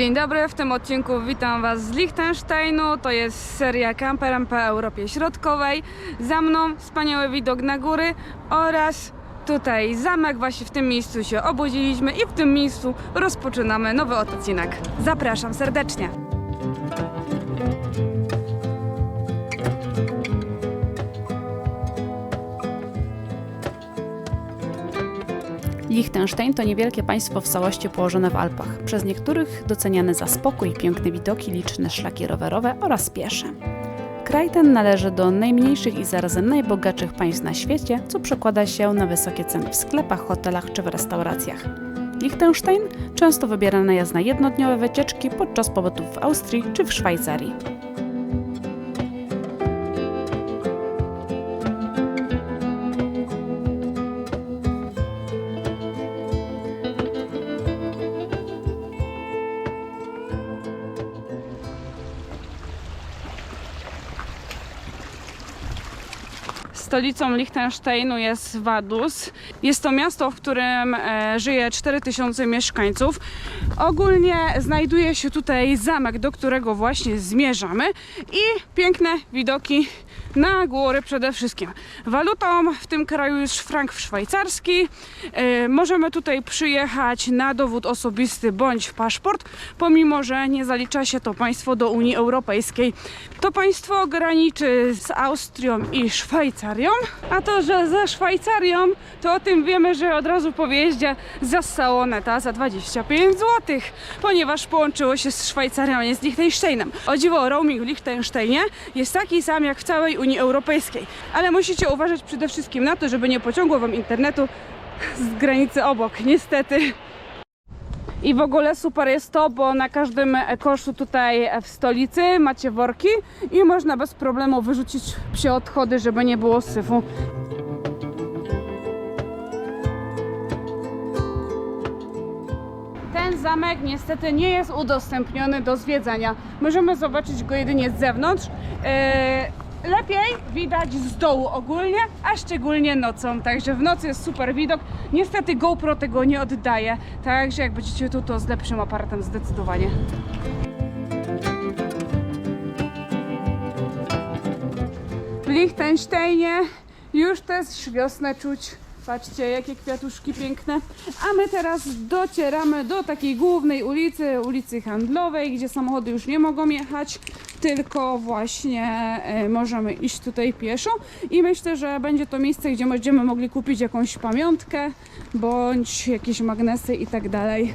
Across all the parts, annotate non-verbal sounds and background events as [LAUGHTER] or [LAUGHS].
Dzień dobry, w tym odcinku witam Was z Liechtensteinu. To jest seria Camperem po Europie Środkowej. Za mną wspaniały widok na góry oraz tutaj zamek. Właśnie w tym miejscu się obudziliśmy i w tym miejscu rozpoczynamy nowy odcinek. Zapraszam serdecznie. Liechtenstein to niewielkie państwo w całości położone w Alpach, przez niektórych doceniane za spokój, piękne widoki, liczne szlaki rowerowe oraz piesze. Kraj ten należy do najmniejszych i zarazem najbogatszych państw na świecie, co przekłada się na wysokie ceny w sklepach, hotelach czy w restauracjach. Liechtenstein często wybierany jest na jednodniowe wycieczki podczas pobytów w Austrii czy w Szwajcarii. Stolicą Liechtensteinu jest Vaduz. Jest to miasto, w którym e, żyje 4000 mieszkańców. Ogólnie znajduje się tutaj zamek, do którego właśnie zmierzamy i piękne widoki na góry przede wszystkim. Walutą w tym kraju jest frank szwajcarski. E, możemy tutaj przyjechać na dowód osobisty bądź paszport, pomimo że nie zalicza się to państwo do Unii Europejskiej. To państwo graniczy z Austrią i Szwajcarią, a to, że ze Szwajcarią, to o tym wiemy, że od razu po wyjeździe za Saloneta za 25 zł, ponieważ połączyło się z Szwajcarią, nie z Liechtensteinem. O dziwo, roaming w Liechtensteinie jest taki sam jak w całej Unii Europejskiej, ale musicie uważać przede wszystkim na to, żeby nie pociągło wam internetu z granicy obok, niestety. I w ogóle super jest to, bo na każdym koszu tutaj w stolicy macie worki i można bez problemu wyrzucić psie odchody, żeby nie było syfu. Ten zamek niestety nie jest udostępniony do zwiedzania. Możemy zobaczyć go jedynie z zewnątrz. Eee, lepiej widać z dołu ogólnie, a szczególnie nocą. Także w nocy jest super widok. Niestety GoPro tego nie oddaje. Także jak będziecie tu, to z lepszym aparatem zdecydowanie. W Liechtensteinie już też wiosnę czuć. Patrzcie, jakie kwiatuszki piękne. A my teraz docieramy do takiej głównej ulicy, ulicy handlowej, gdzie samochody już nie mogą jechać, tylko właśnie e, możemy iść tutaj pieszo. I myślę, że będzie to miejsce, gdzie będziemy mogli kupić jakąś pamiątkę, bądź jakieś magnesy i tak dalej.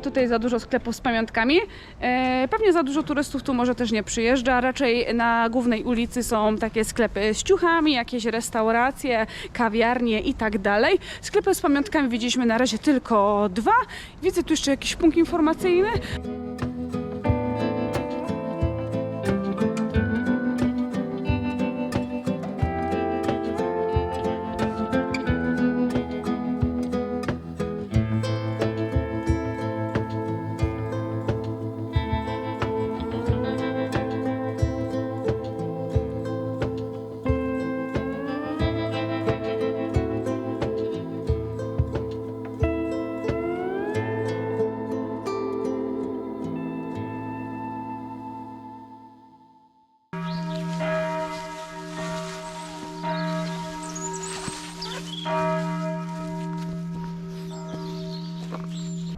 Tutaj za dużo sklepów z pamiątkami. E, pewnie za dużo turystów tu może też nie przyjeżdża. Raczej na głównej ulicy są takie sklepy z ciuchami, jakieś restauracje, kawiarnie i tak dalej. Sklepy z pamiątkami widzieliśmy na razie tylko dwa. Widzę tu jeszcze jakiś punkt informacyjny.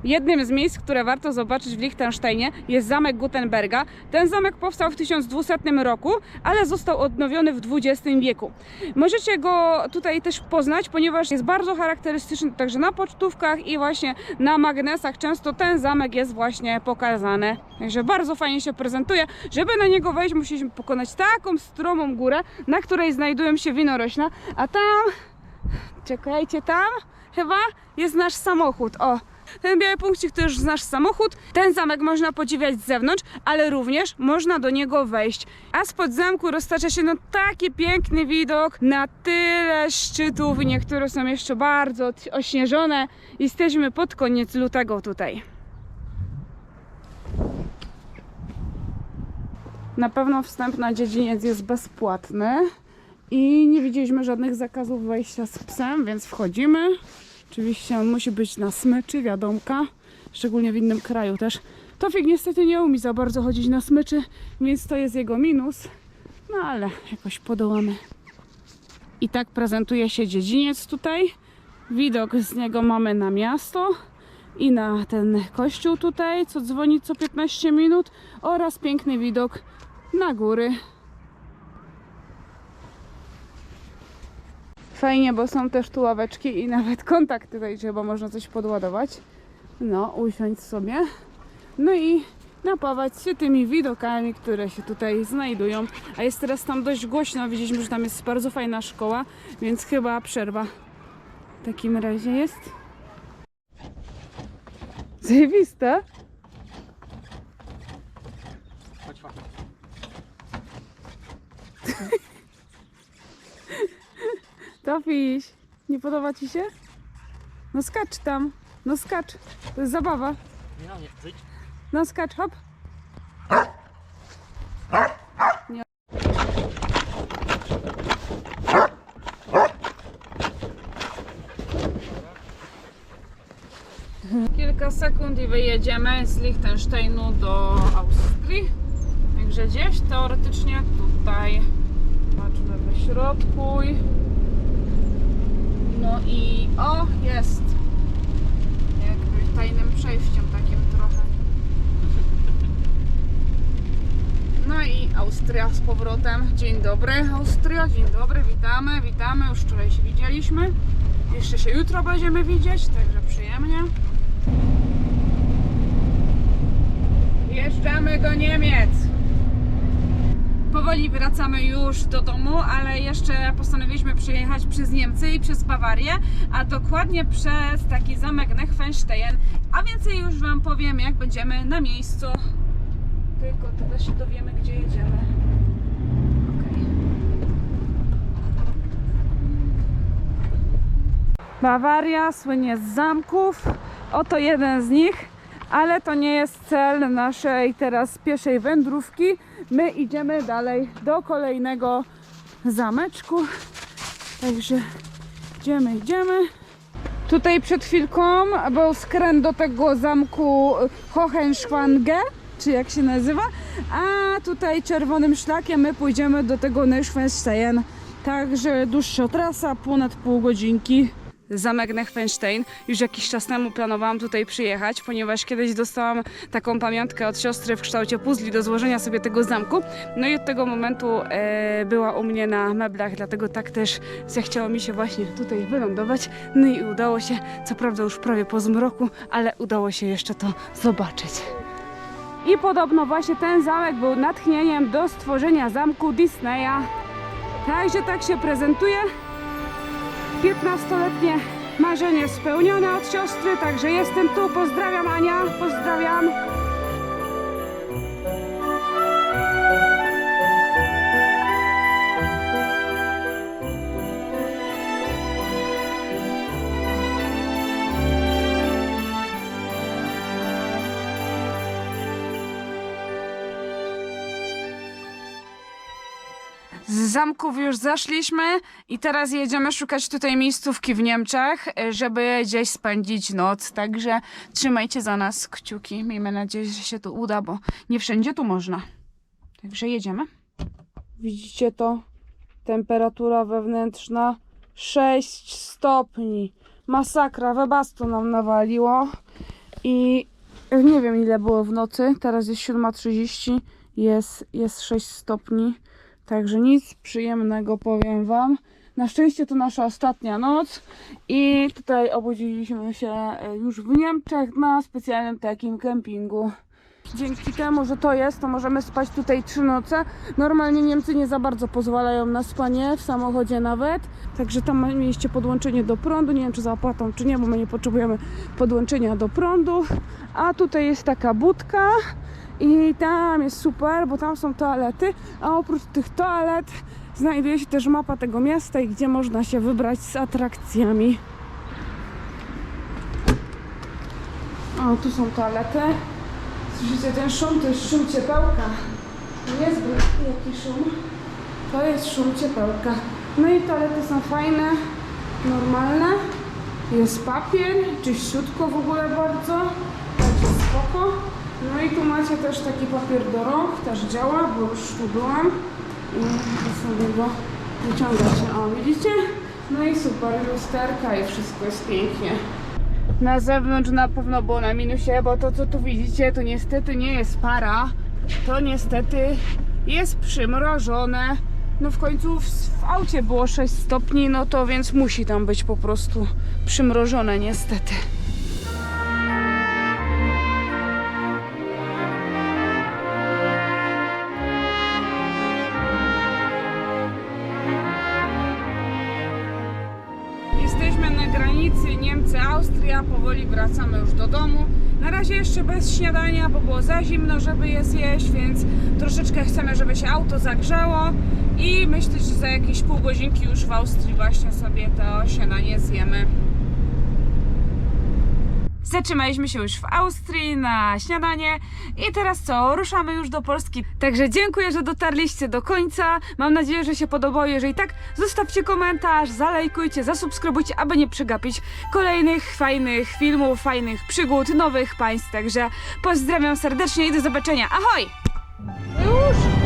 Jednym z miejsc, które warto zobaczyć w Liechtensteinie jest zamek Gutenberga. Ten zamek powstał w 1200 roku, ale został odnowiony w XX wieku. Możecie go tutaj też poznać, ponieważ jest bardzo charakterystyczny także na pocztówkach i właśnie na magnesach często ten zamek jest właśnie pokazany. Także bardzo fajnie się prezentuje. Żeby na niego wejść, musieliśmy pokonać taką stromą górę, na której znajdują się winorośla, a tam, czekajcie, tam chyba jest nasz samochód. O, Ten biały punkcik to już nasz samochód. Ten zamek można podziwiać z zewnątrz, ale również można do niego wejść. A spod zamku roztacza się no taki piękny widok na tyle szczytów i niektóre są jeszcze bardzo ośnieżone. Jesteśmy pod koniec lutego tutaj. Na pewno wstęp na dziedziniec jest bezpłatny i nie widzieliśmy żadnych zakazów wejścia z psem, więc wchodzimy. Oczywiście on musi być na smyczy, wiadomka, szczególnie w innym kraju też. Tofik niestety nie umie za bardzo chodzić na smyczy, więc to jest jego minus. No ale jakoś podołamy. I tak prezentuje się dziedziniec tutaj. Widok z niego mamy na miasto i na ten kościół tutaj, co dzwoni co 15 minut oraz piękny widok na góry. Fajnie, bo są też tu ławeczki i nawet [LAUGHS] kontakt tutaj, bo można coś podładować. No, usiąść sobie. No i napawać się tymi widokami, które się tutaj znajdują. A jest teraz tam dość głośno. Widzieliśmy, że tam jest bardzo fajna szkoła, więc chyba przerwa w takim razie jest. Zajebiste. [LAUGHS] Tofiś, nie podoba ci się? No skacz tam, no skacz, to jest zabawa. Nie, żyć. No skacz, hop. Nie. Kilka sekund i wyjedziemy z Liechtensteinu do Austrii. Także gdzieś teoretycznie tutaj. Patrzmy wyśrodkuj. No i o, jest. Jakby tajnym przejściem takim trochę. No i Austria z powrotem. Dzień dobry, Austria, dzień dobry, witamy, witamy. Już wczoraj się widzieliśmy. Jeszcze się jutro będziemy widzieć, także przyjemnie. Wjeżdżamy do Niemiec. Powoli wracamy już do domu, ale jeszcze postanowiliśmy przejechać przez Niemcy i przez Bawarię, a dokładnie przez taki zamek Nechenstein. A więcej już Wam powiem, jak będziemy na miejscu. Tylko tyle się dowiemy, gdzie jedziemy. Bawaria słynie z zamków. Oto jeden z nich, ale to nie jest cel naszej teraz pieszej wędrówki. My idziemy dalej do kolejnego zameczku. Także idziemy, idziemy. Tutaj przed chwilką był skręt do tego zamku Hohenschwange, czy jak się nazywa, a tutaj czerwonym szlakiem my pójdziemy do tego Neuschwanstein. Także dłuższa trasa, ponad pół godzinki. Zamek Nechenstein. Już jakiś czas temu planowałam tutaj przyjechać, ponieważ kiedyś dostałam taką pamiątkę od siostry w kształcie puzli do złożenia sobie tego zamku. No i od tego momentu e, była u mnie na meblach, dlatego tak też zachciało mi się właśnie tutaj wylądować. No i udało się, co prawda już prawie po zmroku, ale udało się jeszcze to zobaczyć. I podobno właśnie ten zamek był natchnieniem do stworzenia zamku Disneya. Także tak się prezentuje. 15-letnie marzenie spełnione od siostry, także jestem tu. Pozdrawiam Ania, pozdrawiam. Z zamków już zaszliśmy i teraz jedziemy szukać tutaj miejscówki w Niemczech, e, żeby gdzieś spędzić noc. Także trzymajcie za nas kciuki. Miejmy nadzieję, że się to uda, bo nie wszędzie tu można. Także jedziemy. Widzicie to? Temperatura wewnętrzna 6 stopni. Masakra, webastu nam nawaliło. I nie wiem ile było w nocy. Teraz jest 7.30. Jest, jest 6 stopni. Także nic przyjemnego powiem Wam. Na szczęście to nasza ostatnia noc i tutaj obudziliśmy się e, już w Niemczech na specjalnym takim kempingu. Dzięki temu, że to jest, to możemy spać tutaj trzy noce. Normalnie Niemcy nie za bardzo pozwalają na spanie w samochodzie nawet. Także tam mieliście podłączenie do prądu. Nie wiem, czy za opłatą, czy nie, bo my nie potrzebujemy podłączenia do prądu. A tutaj jest taka budka. I tam jest super, bo tam są toalety, a oprócz tych toalet znajduje się też mapa tego miasta i gdzie można się wybrać z atrakcjami. O, tu są toalety. Słyszycie ten szum? To jest szum ciepełka. Niezbyt jaki szum. To jest szum ciepełka. No i toalety są fajne, normalne. Jest papier, czyściutko w ogóle bardzo. Także spoko. No i tu macie też taki papier do rąk, też działa, bo już tu byłam. I sobie go wyciągacie. O, widzicie? No i super, lusterka i wszystko jest pięknie. Na zewnątrz na pewno było na minusie, bo to co tu widzicie, to niestety nie jest para. To niestety jest przymrożone. No w końcu w, w aucie było 6 stopni, no to więc musi tam być po prostu przymrożone niestety. Granicy Niemcy-Austria, powoli wracamy już do domu. Na razie jeszcze bez śniadania, bo było za zimno, żeby je zjeść, więc troszeczkę chcemy, żeby się auto zagrzało i myślę, że za jakieś pół godzinki już w Austrii właśnie sobie to śniadanie zjemy. Zatrzymaliśmy się już w Austrii na śniadanie i teraz co? Ruszamy już do Polski. Także dziękuję, że dotarliście do końca. Mam nadzieję, że się podobało. Jeżeli tak, zostawcie komentarz, zalajkujcie, zasubskrybujcie, aby nie przegapić kolejnych fajnych filmów, fajnych przygód, nowych państw. Także pozdrawiam serdecznie i do zobaczenia. Ahoj! Już!